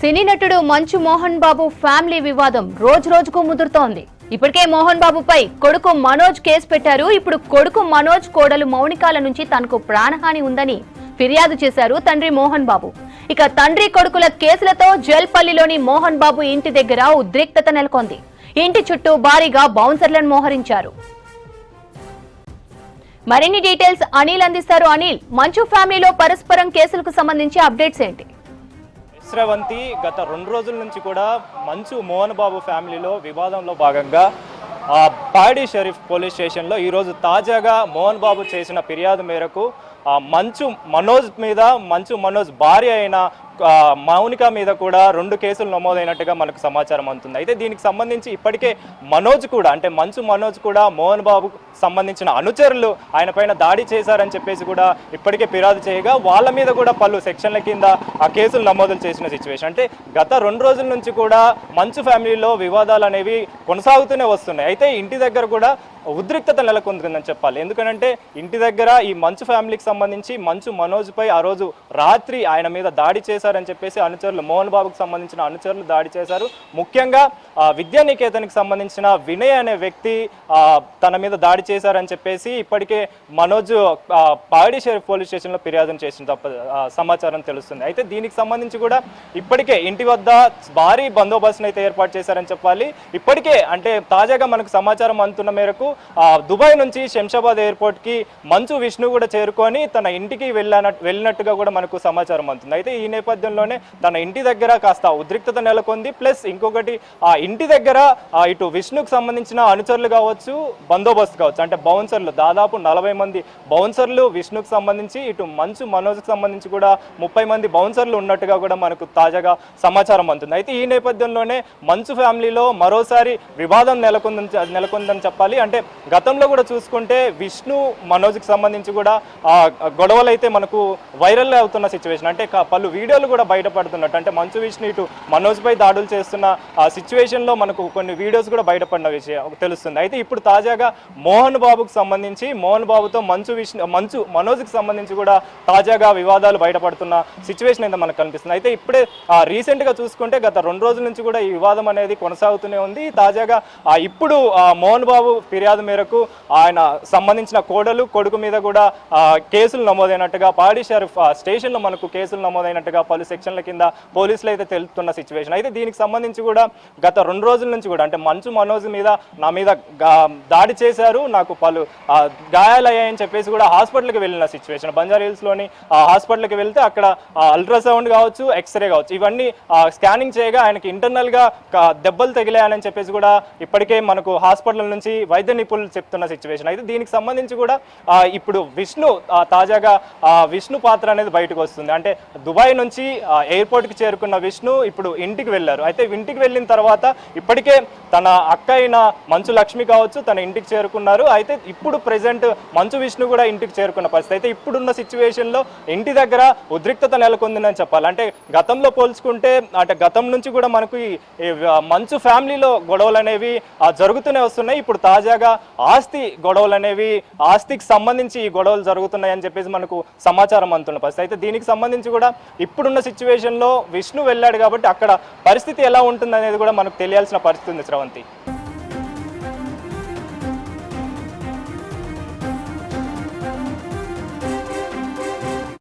సినీ నటుడు మంచు మోహన్ బాబు ఫ్యామిలీ వివాదం రోజు రోజుకు ముదురుతోంది. ఇప్పటికే మోహన్ బాబుపై కొడుకు మనోజ్ కేసు పెట్టారు. ఇప్పుడు కొడుకు మనోజ్ కోడలు మౌనికాల నుంచి తనకు ప్రాణహాని ఉందని ఫిర్యాదు చేశారు తండ్రి మోహన్ బాబు. ఇక తండ్రి కొడుకుల కేసులతో జల్పల్లిలోని మోహన్ బాబు ఇంటి దగ్గర ఉద్రిక్తత నెలకొంది. ఇంటి చుట్టూ భారీగా బౌన్సర్లను మోహరించారు. మరిన్ని డీటెయిల్స్ అనిల్ అందిస్తారు. అనిల్ మంచు ఫ్యామిలీలో పరస్పరం కేసులకు సంబంధించి అప్డేట్స్ ఏంటి? శ్రవంతి గత రెండు రోజుల నుంచి కూడా మంచు మోహన్ బాబు ఫ్యామిలీలో వివాదంలో భాగంగా ఆ, పాడి షరీఫ్ పోలీస్ స్టేషన్లో ఈరోజు తాజాగా మోహన్ బాబు చేసిన ఫిర్యాదు మేరకు మంచు మనోజ్ మీద మంచు మనోజ్ భార్య అయిన మౌనిక మీద కూడా రెండు కేసులు నమోదైనట్టుగా మనకు సమాచారం అందుతుంది. అయితే దీనికి సంబంధించి ఇప్పటికే మనోజ్ కూడా అంటే మంచు మనోజ్ కూడా మోహన్ బాబుకు సంబంధించిన అనుచరులు ఆయన పైన దాడి చేశారని చెప్పేసి కూడా ఇప్పటికే ఫిర్యాదు చేయగా వాళ్ళ మీద కూడా పలు సెక్షన్ల కింద ఆ కేసులు నమోదులు చేసిన సిచ్యువేషన్ అంటే గత రెండు రోజుల నుంచి కూడా మంచు ఫ్యామిలీలో వివాదాలు అనేవి కొనసాగుతూనే వస్తున్నాయి. అయితే ఇంటి దగ్గర కూడా ఉద్రిక్తత నెలకొందని చెప్పాలి. ఎందుకంటే ఇంటి దగ్గర ఈ మంచు ఫ్యామిలీకి సంబంధించి మంచు మనోజ్ పై ఆ రోజు రాత్రి ఆయన మీద దాడి చేశారని చెప్పేసి అనుచరులు మోహన్ బాబుకు సంబంధించిన అనుచరులు దాడి చేశారు. ముఖ్యంగా విద్యానికేతన్కి సంబంధించిన వినయ్ అనే వ్యక్తి తన మీద దాడి చేశారని చెప్పేసి ఇప్పటికే మనోజ్ పాడి షరీఫ్ పోలీస్ స్టేషన్లో ఫిర్యాదు చేసిన తప్ప సమాచారం తెలుస్తుంది. అయితే దీనికి సంబంధించి కూడా ఇప్పటికే ఇంటి వద్ద భారీ బందోబస్తును అయితే ఏర్పాటు చేశారని చెప్పాలి. ఇప్పటికే అంటే తాజాగా మనకు సమాచారం అందుతున్న మేరకు దుబాయ్ నుంచి శంషాబాద్ ఎయిర్పోర్ట్కి మంచు విష్ణు కూడా చేరుకొని తన ఇంటికి వెళ్ళన వెళ్ళినట్టుగా కూడా మనకు సమాచారం అందుతుంది. అయితే ఈ నేపథ్యంలోనే తన ఇంటి దగ్గర కాస్త ఉద్రిక్తత నెలకొంది ప్లస్ ఇంకొకటి ఆ ఇంటి దగ్గర ఇటు విష్ణుకు సంబంధించిన అనుచరులు కావచ్చు బందోబస్తు కావచ్చు అంటే బౌన్సర్లు దాదాపు నలభై మంది బౌన్సర్లు విష్ణుకు సంబంధించి ఇటు మంచు మనోజ్కి సంబంధించి కూడా ముప్పై మంది బౌన్సర్లు ఉన్నట్టుగా కూడా మనకు తాజాగా సమాచారం అందుతుంది. అయితే ఈ నేపథ్యంలోనే మంచు ఫ్యామిలీలో మరోసారి వివాదం నెలకొందని నెలకొందని చెప్పాలి. అంటే గతంలో కూడా చూసుకుంటే విష్ణు మనోజ్కి సంబంధించి కూడా ఆ గొడవలు అయితే మనకు వైరల్ అవుతున్న సిచ్యువేషన్ అంటే పలు వీడియోలు కూడా బయటపడుతున్నట్టు. అంటే మంచు విష్ణు ఇటు మనోజ్ పై దాడులు చేస్తున్న ఆ సిచ్యువేషన్లో మనకు కొన్ని వీడియోస్ కూడా బయటపడిన విషయం తెలుస్తుంది. అయితే ఇప్పుడు తాజాగా మోహన్ బాబుకు సంబంధించి మోహన్ బాబుతో మంచు విష్ణు మంచు మనోజ్కి సంబంధించి కూడా తాజాగా వివాదాలు బయటపడుతున్న సిచ్యువేషన్ అయితే మనకు కనిపిస్తుంది. అయితే ఇప్పుడే రీసెంట్గా చూసుకుంటే గత రెండు రోజుల నుంచి కూడా ఈ వివాదం అనేది కొనసాగుతూనే ఉంది. తాజాగా ఆ, ఇప్పుడు ఆ, మోహన్ బాబు ఫిర్యాదు మేరకు ఆయన సంబంధించిన కోడలు కొడుకు మీద కూడా కేసులు నమోదైనట్టుగా పాడి షరీఫ్ స్టేషన్లో మనకు కేసులు నమోదైనట్టుగా పలు సెక్షన్ల కింద పోలీసులు అయితే తెలుపుతున్న సిచ్యువేషన్ అయితే దీనికి సంబంధించి కూడా గత రెండు రోజుల నుంచి కూడా అంటే మంచు మనోజ్ మీద నా మీద దాడి చేశారు. నాకు పలు గాయాలయ్యాయని చెప్పేసి కూడా హాస్పిటల్కి వెళ్ళిన సిచ్యువేషన్ బంజారా హిల్స్లోని హాస్పిటల్కి వెళ్తే అక్కడ అల్ట్రాసౌండ్ కావచ్చు ఎక్స్రే కావచ్చు. ఇవన్నీ స్కానింగ్ చేయగా ఆయనకి ఇంటర్నల్గా దెబ్బలు తగిలాయని చెప్పేసి కూడా ఇప్పటికే మనకు హాస్పిటల్ నుంచి వైద్య నిపుణులు చెప్తున్న సిచ్యువేషన్ అయితే దీనికి సంబంధించి కూడా ఇప్పుడు విష్ణు తాజాగా ఆ, విష్ణు పాత్ర అనేది బయటకు వస్తుంది. అంటే దుబాయ్ నుంచి ఎయిర్పోర్ట్కి చేరుకున్న విష్ణు ఇప్పుడు ఇంటికి వెళ్ళారు. అయితే ఇంటికి వెళ్ళిన తర్వాత ఇప్పటికే తన అక్క అయిన మంచు లక్ష్మి కావచ్చు తన ఇంటికి చేరుకున్నారు. అయితే ఇప్పుడు ప్రెసెంట్ మంచు విష్ణు కూడా ఇంటికి చేరుకున్న పరిస్థితి. అయితే ఇప్పుడున్న సిచ్యువేషన్లో ఇంటి దగ్గర ఉద్రిక్తత నెలకొందని చెప్పాలి. అంటే గతంలో పోల్చుకుంటే అంటే గతం నుంచి కూడా మనకు ఈ మంచు ఫ్యామిలీలో గొడవలు అనేవి జరుగుతూనే వస్తున్నాయి. ఇప్పుడు తాజాగా ఆస్తి గొడవలు అనేవి ఆస్తికి సంబంధించి ఈ గొడవలు జరుగుతున్నాయని చెప్పేసి మనకు సమాచారం అందుతున్న పరిస్థితి. అయితే దీనికి సంబంధించి కూడా ఇప్పుడున్న సిచ్యువేషన్లో విష్ణు వెళ్ళాడు కాబట్టి అక్కడ పరిస్థితి ఎలా ఉంటుంది అనేది కూడా మనకు తెలియాల్సిన పరిస్థితి ఉంది శ్రవంతి.